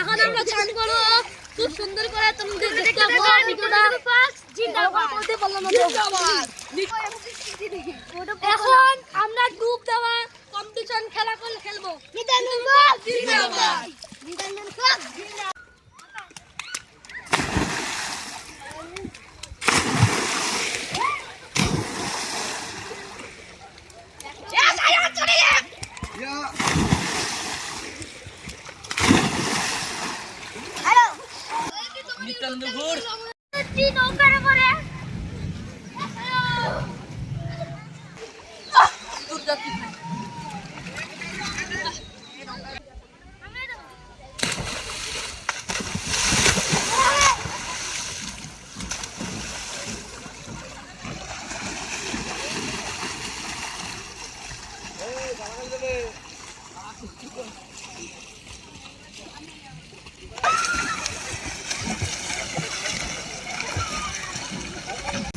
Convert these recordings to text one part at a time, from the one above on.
এখন আমরা চান করব। খুব সুন্দর করে তোমাদের দেখতে ভিডিওটা এখন আমরা ডুব দেওয়া কম্পিটিশন খেলা করে খেলব। জিন্দাবাদ জিন্দাবাদ নিত্যানন্দপুর নৌকার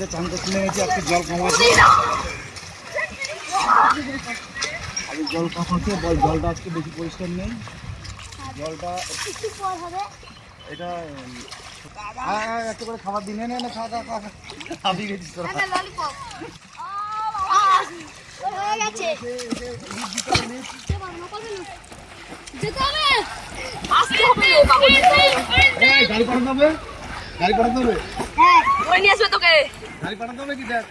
করে চান করতে নেমেছি আজকে জল কম আছে। জল কম আছে বল জলটা আজকে বেশি পরিষ্কার নেই। জলটা একটু এটা আয়, করে খাবার দিনে নে না খাওয়া দাওয়া খাওয়া। আমি গেছিস তোরা। ললিপপ গেছে যেতে হবে আসতে হবে গাড়ি পাঠাতে হবে? গাড়ি পাঠাতে হবে? হ্যাঁ ওই নিয়ে আসবে তোকে। গাড়ি পাঠাতে হবে কি, দেখ?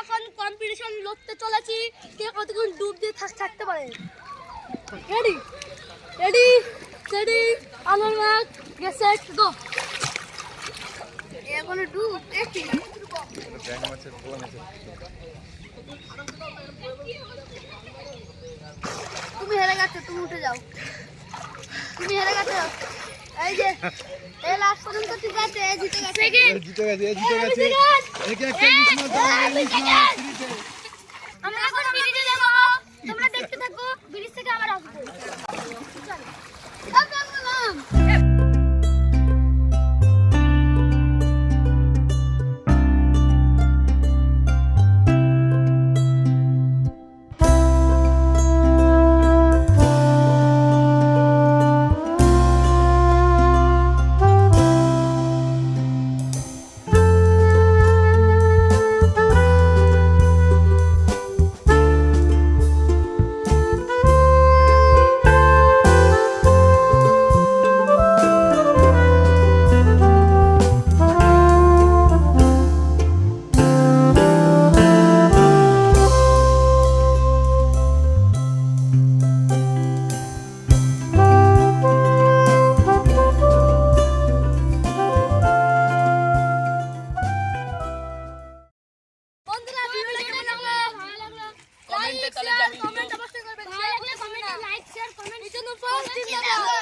এখন কম্পিটিশন লড়তে চলেছি। কে কতক্ষণ ডুব দিয়ে থাক থাকতে পারে? রেডি রেডি মাক গেছে গো এখন তুমি হেরে গেছো, তুমি উঠে যাও। তুমি হেরে গেছো। এই যে এই লাস্ট পর্যন্ত ঠিক আছে জিতে গেছে। এই, জিতে গেছে এই জিতে গেছে। একে একটা ইলিশ মাছ ইলিশ মাছ, তাহলে কমেন্ট অবশ্যই করবেন ভালো লাগলে কমেন্টে লাইক শেয়ার কমেন্ট এজন্য জিন্দাবাদ জিন্দাবাদ